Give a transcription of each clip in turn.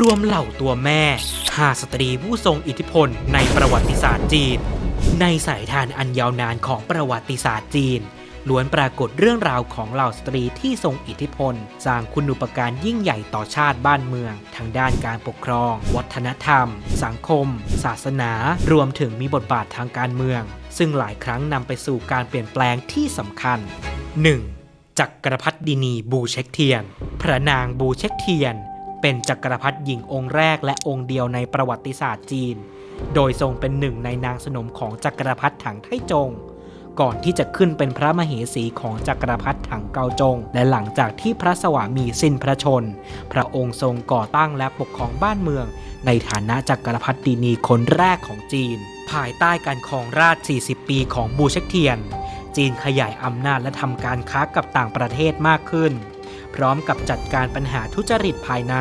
รวมเหล่าตัวแม่หาสตรีผู้ทรงอิทธิพลในประวัติศาสตร์จีน ในสายทานอันยาวนานของประวัติศาสตร์จีนล้วนปรากฏเรื่องราวของเหล่าสตรีที่ทรงอิทธิพล สร้างคุณูปการยิ่งใหญ่ต่อชาติบ้านเมือง ทางด้านการปกครอง วัฒนธรรม สังคม ศาสนา รวมถึงมีบทบาททางการเมือง ซึ่งหลายครั้งนำไปสู่การเปลี่ยนแปลงที่สำคัญ 1. จักรพรรดินีบูเช็คเทียน พระนางบูเช็คเทียน เป็นจักรพรรดิหญิงองค์แรกและองค์เดียวในประวัติศาสตร์จีน โดยทรงเป็นหนึ่งในนางสนมของจักรพรรดิถังไทจง ก่อนที่จะขึ้นเป็นพระมเหสีของจักรพรรดิถังเกาจง และหลังจากที่พระสวามีสิ้นพระชน พระองค์ทรงก่อตั้งและปกครองบ้านเมือง ในฐานะจักรพรรดินีคนแรกของจีน ภายใต้การครองราช 40 ปีของบูเชกเทียน จีนขยายอำนาจและทำการค้ากับต่างประเทศมากขึ้น พร้อมกับจัดการปัญหาทุจริตภายใน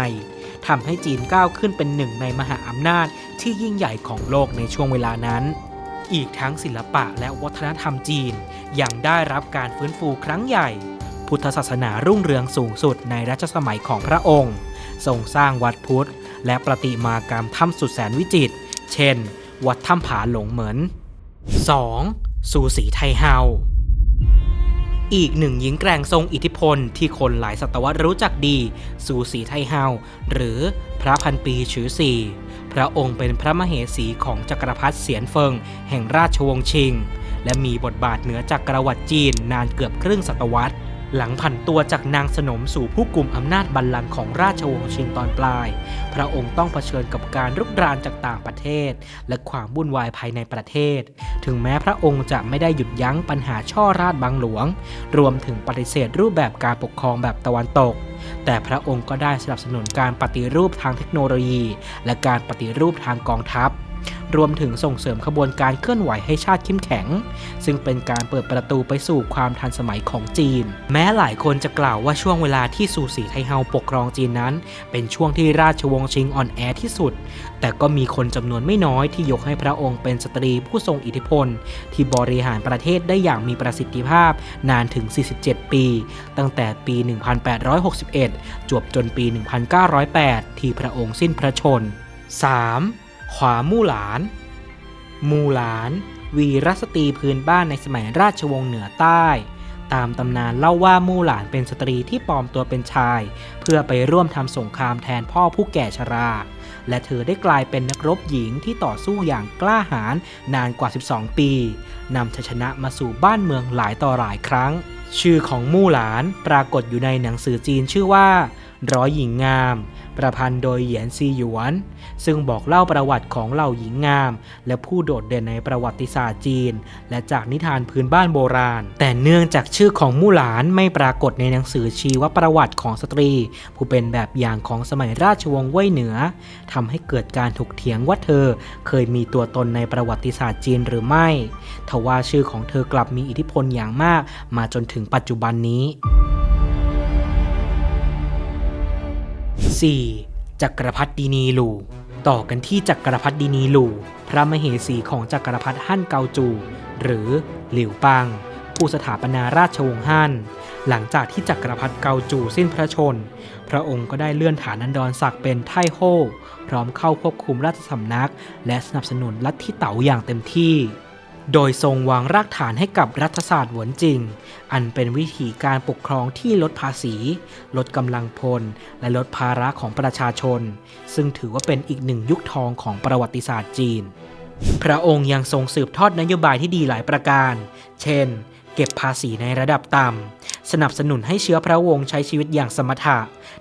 ทำให้จีนก้าวขึ้นเป็นหนึ่งในมหาอำนาจที่ยิ่งใหญ่ของโลกในช่วงเวลานั้น อีกทั้งศิลปะและวัฒนธรรมจีนยังได้รับการฟื้นฟูครั้งใหญ่ พุทธศาสนารุ่งเรืองสูงสุดในรัชสมัยของพระองค์ ทรงสร้างวัดพุทธ และประติมากรรมถ้ำสุดแสนวิจิตร เช่น วัดถ้ำผาหลงเหมือน 2. สูสีไทเฮา อีกหนึ่งหญิงแกร่งทรงอิทธิพลที่คนหลายศตวรรษรู้จักดี สูสีไทเฮาหรือพระพันปีฉือสีพระองค์เป็นพระมเหสีของจักรพรรดิเสียนเฟิง แห่งราชวงศ์ชิง และมีบทบาทเหนือจักรวรรดิจีนนานเกือบครึ่งศตวรรษ หลังผันตัวจากนางสนมสู่ผู้กลุ่มอำนาจบัลลังก์ของราชวงศ์ชิงตอนปลาย พระองค์ต้องเผชิญกับการรุกรานจากต่างประเทศ และความวุ่นวายภายในประเทศ ถึงแม้พระองค์จะไม่ได้หยุดยั้งปัญหาช่อราชบังหลวง รวมถึงปฏิเสธรูปแบบการปกครองแบบตะวันตก แต่พระองค์ก็ได้สนับสนุนการปฏิรูปทางเทคโนโลยี และการปฏิรูปทางกองทัพ รวมถึงส่งเสริมขบวนการเคลื่อนไหวให้ชาติเข้มแข็ง ซึ่งเป็นการเปิดประตูไปสู่ความทันสมัยของจีน แม้หลายคนจะกล่าวว่าช่วงเวลาที่สูสีไทเฮาปกครองจีนนั้น เป็นช่วงที่ราชวงศ์ชิงอ่อนแอที่สุด แต่ก็มีคนจำนวนไม่น้อยที่ยกให้พระองค์เป็นสตรีผู้ทรงอิทธิพล ที่บริหารประเทศได้อย่างมีประสิทธิภาพนานถึง 47 ปี ตั้งแต่ปี 1861 จวบจนปี 1908 ที่พระองค์สิ้นพระชน 3. ขวามู่หลาน มูหลาน วีรสตรีพื้นบ้านในสมัยราชวงศ์เหนือใต้ ตามตำนานเล่าว่ามู่หลานเป็นสตรีที่ปลอมตัวเป็นชาย เพื่อไปร่วมทำสงครามแทนพ่อผู้แก่ชรา และเธอได้กลายเป็นนักรบหญิงที่ต่อสู้อย่างกล้าหาญนานกว่า 12 ปีนำชัยชนะมาสู่บ้านเมืองหลายต่อหลายครั้ง ชื่อของมู่หลานปรากฏอยู่ในหนังสือจีนชื่อว่า ร้อยหญิงงาม ประพันธ์โดยเหยียนซีหยวน ซึ่งบอกเล่าประวัติของเหล่าหญิงงาม และผู้โดดเด่นในประวัติศาสตร์จีน และจากนิทานพื้นบ้านโบราณ แต่เนื่องจากชื่อของมู่หลานไม่ปรากฏในหนังสือชีวประวัติของสตรี ผู้เป็นแบบอย่างของสมัยราชวงศ์เว่ยเหนือทำให้เกิดการถกเถียงว่าเธอเคยมีตัวตนในประวัติศาสตร์จีนหรือไม่ ทว่าชื่อของเธอกลับมีอิทธิพลอย่างมาก มาจนถึงปัจจุบันนี้ 4. จักรพรรดินีหลู ต่อกันที่จักรพรรดินีหลู พระมเหสีของจักรพรรดิฮั่นเกาจู หรือหลิวปัง ผู้สถาปนาราชวงศ์ฮั่น หลังจากที่จักรพรรดิเกาจูสิ้นพระชน พระองค์ก็ได้เลื่อนฐานันดรศักดิ์เป็นไทโฮพร้อมเข้าควบคุมราชสำนัก และสนับสนุนลัทธิเต๋าอย่างเต็มที่ โดยทรงวางรากฐานให้กับรัฐศาสตร์หวนจริง อันเป็นวิธีการปกครองที่ลดภาษี ลดกำลังพล และลดภาระของประชาชน ซึ่งถือว่าเป็นอีกหนึ่งยุคทองของประวัติศาสตร์จีน พระองค์ยังทรงสืบทอดนโยบายที่ดีหลายประการ เช่น เก็บภาษีในระดับต่ำ สนับสนุนให้เชื้อพระวงศ์ใช้ชีวิตอย่างสมถะ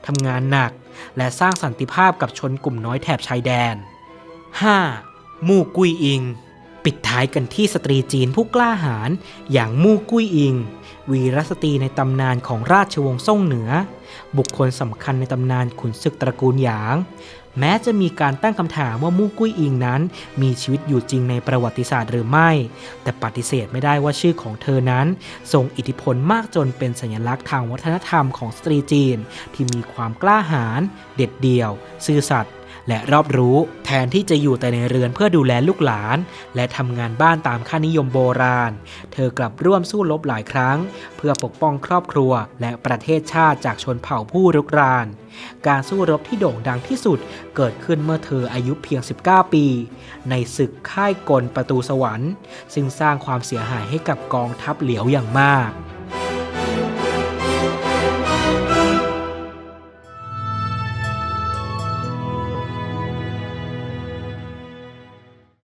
ทำงานหนัก และสร้างสันติภาพกับชนกลุ่มน้อยแถบชายแดน 5. มู่กุยอิง ปิดท้ายกันที่สตรีจีนผู้กล้าหาญอย่างมู่กุ้ยอิง วีรสตรีในตำนานของราชวงศ์ซ่งเหนือ บุคคลสำคัญในตำนานขุนศึกตระกูลหยาง แม้จะมีการตั้งคำถามว่ามู่กุ้ยอิงนั้น มีชีวิตอยู่จริงในประวัติศาสตร์หรือไม่ แต่ปฏิเสธไม่ได้ว่าชื่อของเธอนั้นทรงอิทธิพลมากจนเป็นสัญลักษณ์ทางวัฒนธรรมของสตรีจีน ที่มีความกล้าหาญเด็ดเดี่ยว ซื่อสัตย์ และรอบรู้ แทนที่จะอยู่แต่ในเรือนเพื่อดูแลลูกหลาน และทำงานบ้านตามค่านิยมโบราณ เธอกลับร่วมสู้รบหลายครั้ง เพื่อปกป้องครอบครัว และประเทศชาติจากชนเผ่าผู้รุกราน การสู้รบที่โด่งดังที่สุดเกิดขึ้นเมื่อเธออายุเพียง 19 ปี ในศึกค่ายกลประตูสวรรค์ ซึ่งสร้างความเสียหายให้กับกองทัพเหลียวอย่างมาก